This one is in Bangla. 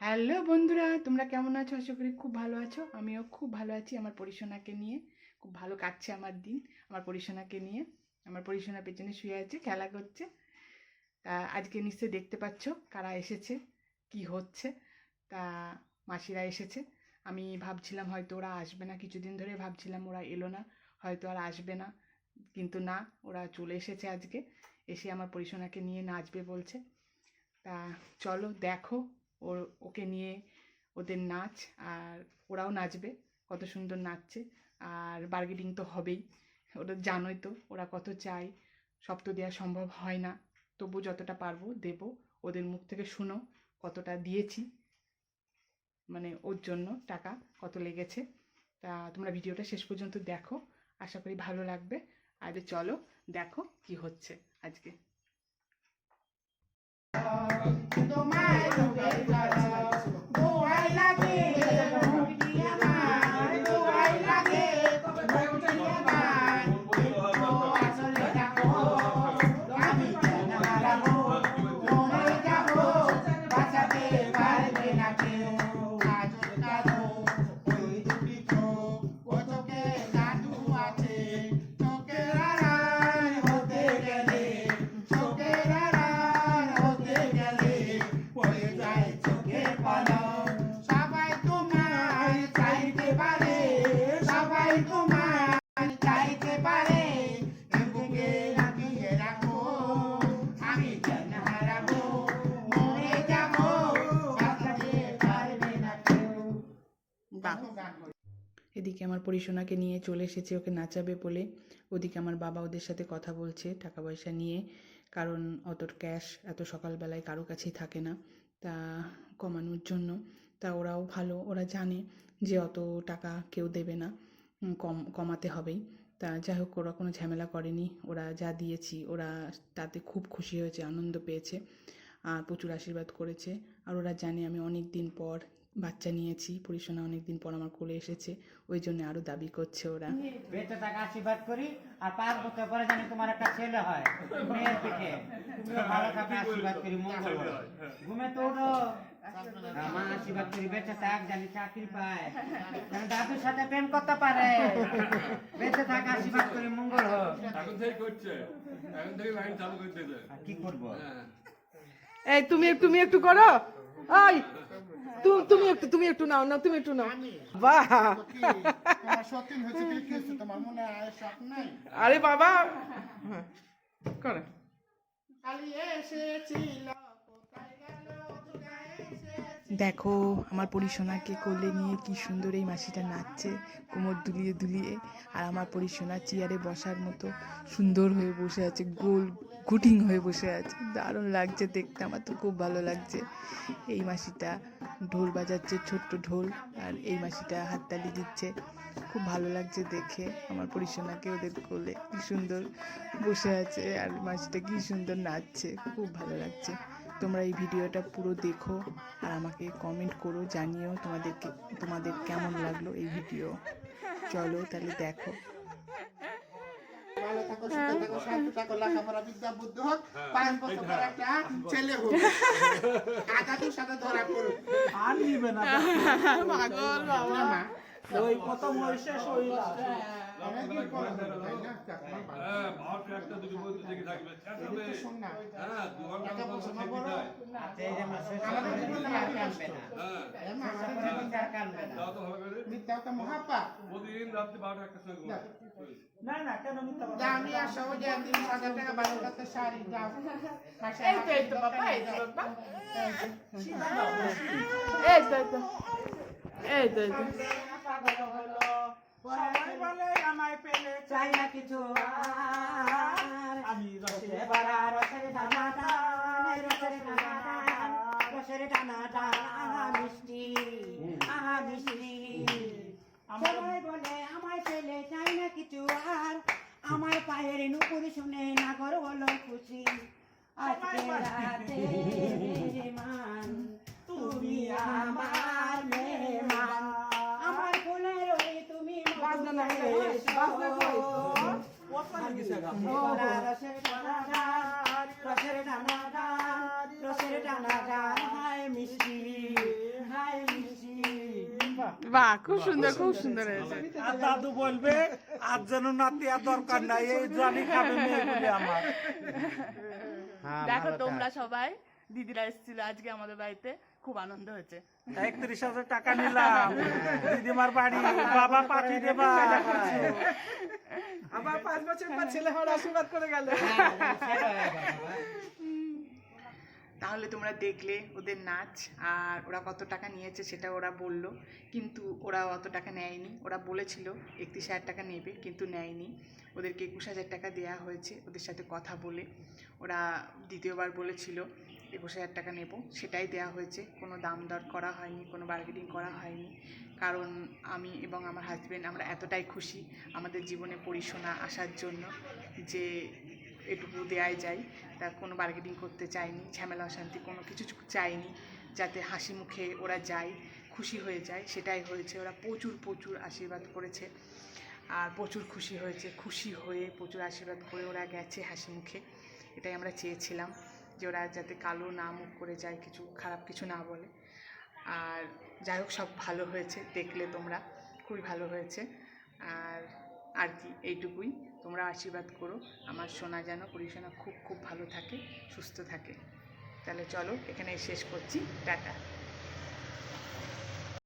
হ্যালো বন্ধুরা, তোমরা কেমন আছো? আশা করি খুব ভালো আছো। আমিও খুব ভালো আছি আমার পরিসোনাকে নিয়ে। খুব ভালো কাটছে আমার দিন, আমার পরিসোনাকে নিয়ে। আমার পরিসোনা পেছনে শুয়ে আছে, খেলা করছে। তা আজকে নিশ্চয়ই দেখতে পাচ্ছ কারা এসেছে, কি হচ্ছে। তা মাসিরা এসেছে। আমি ভাবছিলাম হয়তো ওরা আসবে না, কিছুদিন ধরে ভাবছিলাম ওরা এলো না, হয়তো আর আসবে না। কিন্তু না, ওরা চলে এসেছে আজকে, এসে আমার পরিসোনাকে নিয়ে নাচবে বলছে। তা চলো দেখো ওর ওকে নিয়ে ওদের নাচ, আর ওরাও নাচবে, কত সুন্দর নাচছে, আর বার্গেনিং তো হবেই। ওরা জানোই তো, ওরা কত চায়, সব তো দেওয়া সম্ভব হয় না। তবু যতটা পারব দেব, ওদের মুখ থেকে শুনো কতটা দিয়েছি। মানে ওর জন্য টাকা কত লেগেছে। তা তোমরা ভিডিওটা শেষ পর্যন্ত দেখো। আশা করি ভালো লাগবে। আর চলো দেখো কি হচ্ছে আজকে। এদিকে আমার পরিসোনাকে নিয়ে চলে এসেছে, ওকে নাচাবে বলে। ওদিকে আমার বাবা ওদের সাথে কথা বলছে টাকা পয়সা নিয়ে, কারণ অত ক্যাশ এত সকালবেলায় কারও কাছেই থাকে না, তা কমানোর জন্য। তা ওরাও ভালো, ওরা জানে যে অত টাকা কেউ দেবে না কম, কমাতে হবেই। তা যাই হোক, ওরা কোনো ঝামেলা করেনি, ওরা যা দিয়েছি, ওরা তাতে খুব খুশি হয়েছে, আনন্দ পেয়েছে, আর প্রচুর আশীর্বাদ করেছে। আর ওরা জানে আমি অনেক দিন পর বাচ্চা নিয়েছি পরিশোনা অনেকদিন পর আমার কোলে এসেছে ওই জন্য আরও দাবি করছে ওরা। বেঁচে থাকা আশীর্বাদ করি আর পাঁচ বছর পরে জানি তোমার একটা ছেলে হয় মেয়ের পিঠে। তুমিও ভালো থাকা আশীর্বাদ করি মঙ্গল ঘুমে তো মা আশীর্বাদ করি বেঁচে থাক জানি চাকরি পায়। যেন দাদুর সাথে প্রেম করতে পারে। বেঁচে থাক আশীর্বাদ করি মঙ্গল হোক। এখন থেকে করছে। এখন থেকে লাইন চালু কি করব? হ্যাঁ। এই তুমি তুমি একটু করো। ওই একটু নাও না তুমি একটু নাও। বাহ। আরে বাবা। করো। দেখো আমার পরিসোনাকে কোলে নিয়ে কি সুন্দর এই মাসিটা নাচছে কোমর দুলিয়ে দুলিয়ে। আর আমার পরিসোনা চেয়ারে বসার মতো সুন্দর হয়ে বসে আছে গোল গুটিং হয়ে বসে আছে। দারুণ লাগছে দেখতে আমার তো খুব ভালো লাগছে। এই মাসিটা ঢোল বাজাচ্ছে, ছোট্ট ঢোল, আর এই মাসিটা হাততালি দিচ্ছে। খুব ভালো লাগছে দেখে আমার পরিসোনাকে ওদের কোলে। কি সুন্দর বসে আছে আর মাসিটা কি সুন্দর নাচছে, খুব ভালো লাগছে। তোমরা এই ভিডিওটা পুরো দেখো আর আমাকে কমেন্ট করো, জানিও তোমাদেরকে, তোমাদের কেমন লাগল এই ভিডিও। চলো তাহলে দেখো। ভালো থাকো সুখে থাকো শান্ত থাকো লেখাপড়া বিদ্যা বুদ্ধি হোক পাঁচ বছর পর একটা ছেলে হোক। আজাদির সাথে ধরা পড়ুক। আর নিবে না। পাগল বাবা। ওই প্রথম বয়সে শরীর। হ্যাঁ। হ্যাঁ আমার শ্বশুর আমাদের জীবনে আর আর কাঁদবে না হ্যাঁ এ মা, আমাদের শ্বশুর জীবনে আর কাঁদবে না তাও তো করে মহাপাপ। প্রতিদিন রাত্রি বারোটা একটা সময় না না কেন মিথ্যা কথা আমি আসা ওই যে হাজার টাকা বারো হাজার শাড়ি যাও এই তো এই তো বাবা এই তো বাবা। এই তো এই তো। এই তো এই তো। সবাই বলে আমায় পেলে চাই না কিছু আমি রসে এবারা রসের টানা টান রসের টানা টান রসের টানা টান মিষ্টি আহা মিষ্টি সবাই বলে আমায় পেলে চাই না কিছু আর আমার পায়ের নুপুর শুনে নাগর হলো খুশি আজকে রাতে মেহমান তুমি আমার মেহমান। আমার ফুলের ওই তুমি রসের রসের টানাটান, রসের টানাটান, হায় বাহ খুব সুন্দর খুব সুন্দর হয়েছে। আর দাদু বলবে আজ যেন নাতি আর দরকার নাই এই জানি খাবে মেয়েগুলি আমার। দেখো তোমরা সবাই দিদিরা এসেছিল আজকে আমাদের বাড়িতে খুব আনন্দ হয়েছে। একত্রিশ হাজার টাকা নিলাম। দিদিমার বাড়ি বাবা পাঠিয়ে দেবা আবার পাঁচ বছর পর ছেলে হওয়ার আশীর্বাদ করে গেল। তাহলে তোমরা দেখলে ওদের নাচ আর ওরা কত টাকা নিয়েছে সেটা ওরা বলল। কিন্তু ওরা অত টাকা নেয়নি। ওরা বলেছিল, একত্রিশ হাজার টাকা নেবে, কিন্তু নেয়নি। ওদেরকে একুশ হাজার টাকা দেওয়া হয়েছে ওদের সাথে কথা বলে। ওরা দ্বিতীয়বার বলেছিল, একুশ হাজার টাকা নেব। সেটাই দেওয়া হয়েছে। কোনো দাম দর করা হয়নি, কোনো বার্গেনিং করা হয়নি। কারণ আমি এবং আমার হাজব্যান্ড আমরা এতটাই খুশি আমাদের জীবনে পরিশোনা আসার জন্য যে এটুকু দেয়াই যায়। তা কোনো বার্গেনিং করতে চাইনি ঝামেলা অশান্তি কোনো কিছু চাইনি যাতে হাসি মুখে ওরা যায়, খুশি হয়ে যায়, সেটাই হয়েছে। ওরা প্রচুর প্রচুর আশীর্বাদ করেছে। আর প্রচুর খুশি হয়েছে, খুশি হয়ে প্রচুর আশীর্বাদ করে ওরা গেছে হাসি মুখে। এটাই আমরা চেয়েছিলাম যে ওরা যাতে কালো না মুখ করে যায়, কিছু খারাপ কিছু না বলে। আর যাই হোক, সব ভালো হয়েছে, দেখলে তোমরা, খুবই ভালো হয়েছে। আর আর কি, এইটুকুই। তোমরা আশীর্বাদ করো, আমার শোনা যেন পরিশোনা খুব খুব ভালো থাকে, সুস্থ থাকে। তাহলে চলো এখানে শেষ করছি। টাটা।